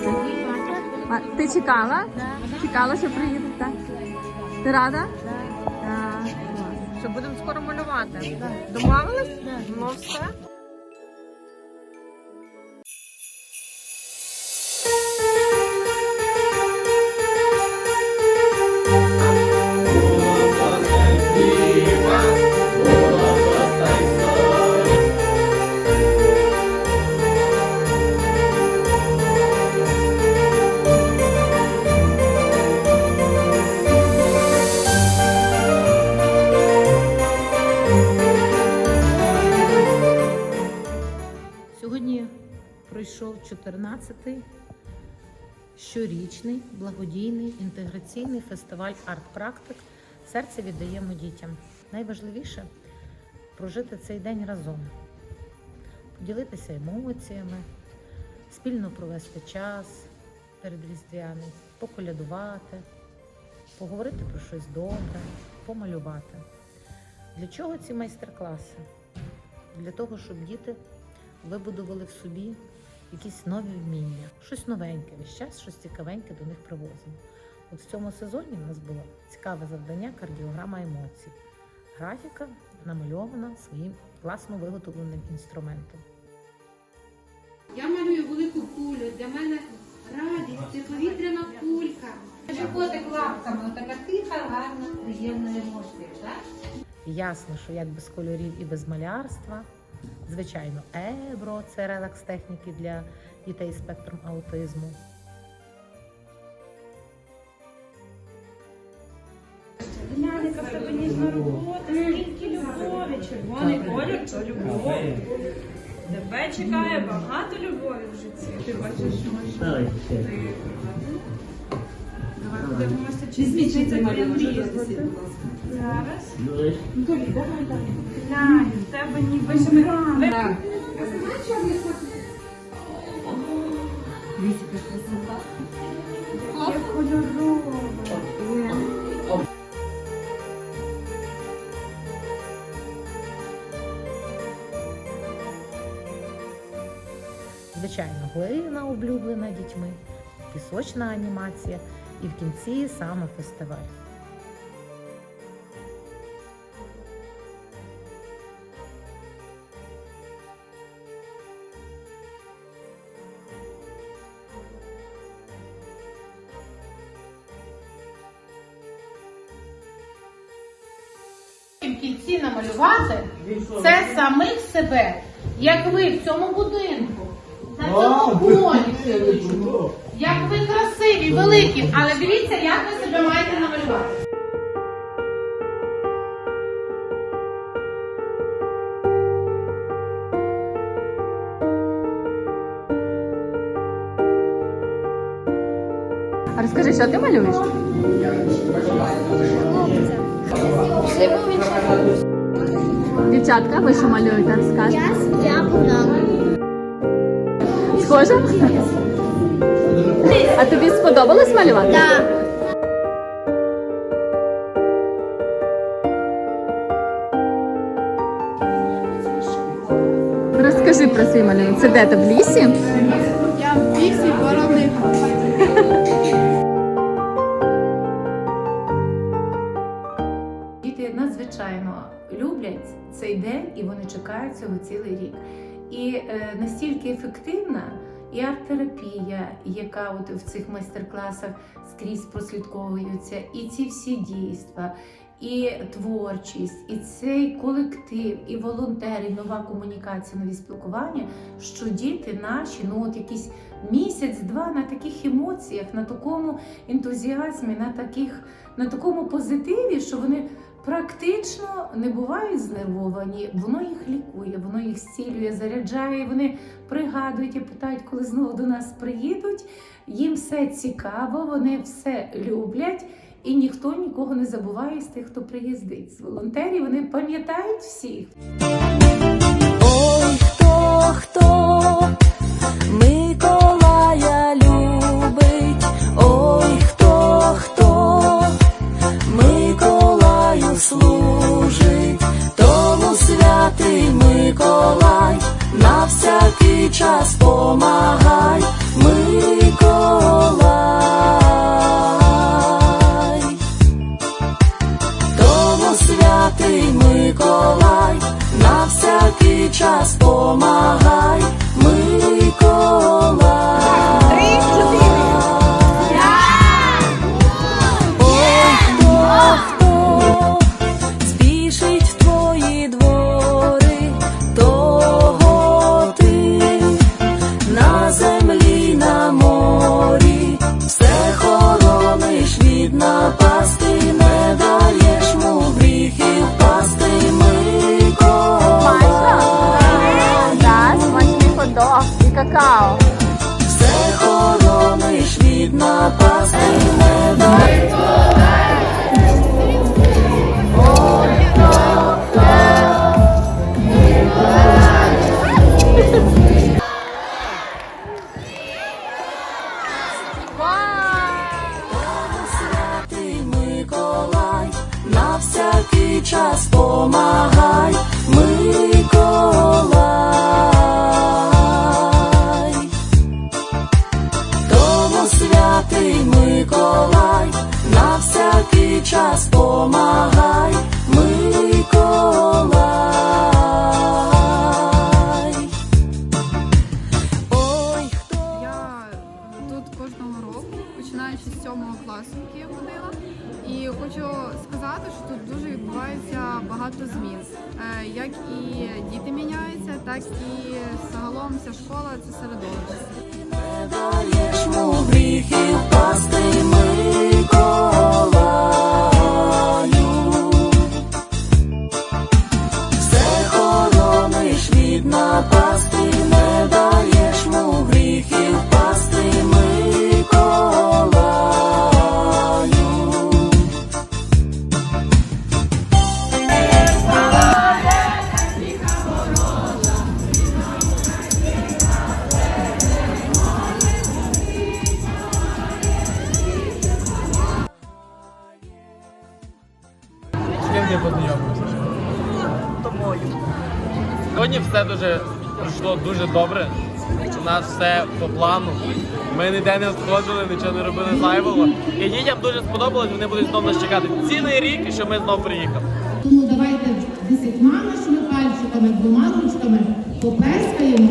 спати. Ти чекала? Чекала, що приїдуть, так? Ти рада? Так. Що будемо скоро малювати? Домовились? Ну все. Пройшов 14-й щорічний благодійний інтеграційний фестиваль арт-практик Серце віддаємо дітям. Найважливіше прожити цей день разом, поділитися емоціями, спільно провести час перед різдвяним, поколядувати, поговорити про щось добре, помалювати. Для чого ці майстер-класи? Для того, щоб діти вибудували в собі якісь нові вміння, щось новеньке, весь час щось цікавеньке до них привозимо. От в цьому сезоні в нас було цікаве завдання кардіограма емоцій. Графіка намальована своїм власно виготовленим інструментом. Я малюю велику кулю. Для мене радість це повітряна кулька. Животик лапками, отака тиха, гарна, приємна емоція. Так? Ясно, що як без кольорів і без малярства. Звичайно, ебро це релакс техніки для дітей з спектром аутизму. Робота, скільки любові. Червоний колір то любов. Тебе чекає багато любові в житті. Ти бачиш, що може ти. Давай подивимося, чи змічиться твоя мрія. Зараз. Глянь, в тебе ніби шмирами. Як кольорово. Звичайно, глина улюблена дітьми, пісочна анімація і в кінці саме фестиваль. В кінці намалювати це самих себе, як ви в цьому будинку, на цьому полі. Як ви красиві, великі, але дивіться, як ви себе маєте намалювати. Розкажи, що ти малюєш? Дівчатка, ви що малюєте? Розкажете? Я була. Схоже? А тобі сподобалось малювати? Так. Розкажи про свій малюнок. Це де ти в лісі? Я в лісі ворони. Цей день і вони чекають цього цілий рік. І е, настільки ефективна і арт-терапія, яка от в цих майстер-класах скрізь прослідковується, і ці всі дійства, і творчість, і цей колектив, і волонтери, і нова комунікація, нові спілкування, що діти наші, ну от якийсь місяць-два на таких емоціях, на такому ентузіазмі, на таких, на такому позитиві, що вони практично не бувають знервовані, воно їх лікує, воно їх зцілює, заряджає. Вони пригадують і питають, коли знову до нас приїдуть. Їм все цікаво, вони все люблять, і ніхто нікого не забуває з тих, хто приїздить. З волонтерів вони пам'ятають всіх. Ой, хто, хто час помагай, Миколай, тому святий Миколай, на всякий час помагай. все хорониш від напасти мене. Всякий час помагай, Миколай. На всякий час помагай, Миколай. Ой, хто Я тут кожного року, починаючи з сьомого класу, який я ходила. І хочу сказати, що тут дуже відбувається багато змін. Е, Як і діти міняються, так і загалом вся школа це середовище. не даєш му гріхів пасти, Миколаю. Все дуже пройшло дуже добре. У нас все по плану. Ми ніде не сходили, нічого не робили зайвого. І дітям дуже сподобалось, вони будуть знову нас чекати цілий рік, що ми знов приїхали. Тому давайте десятьма нашими пальчиками, двома ручками поплескаємо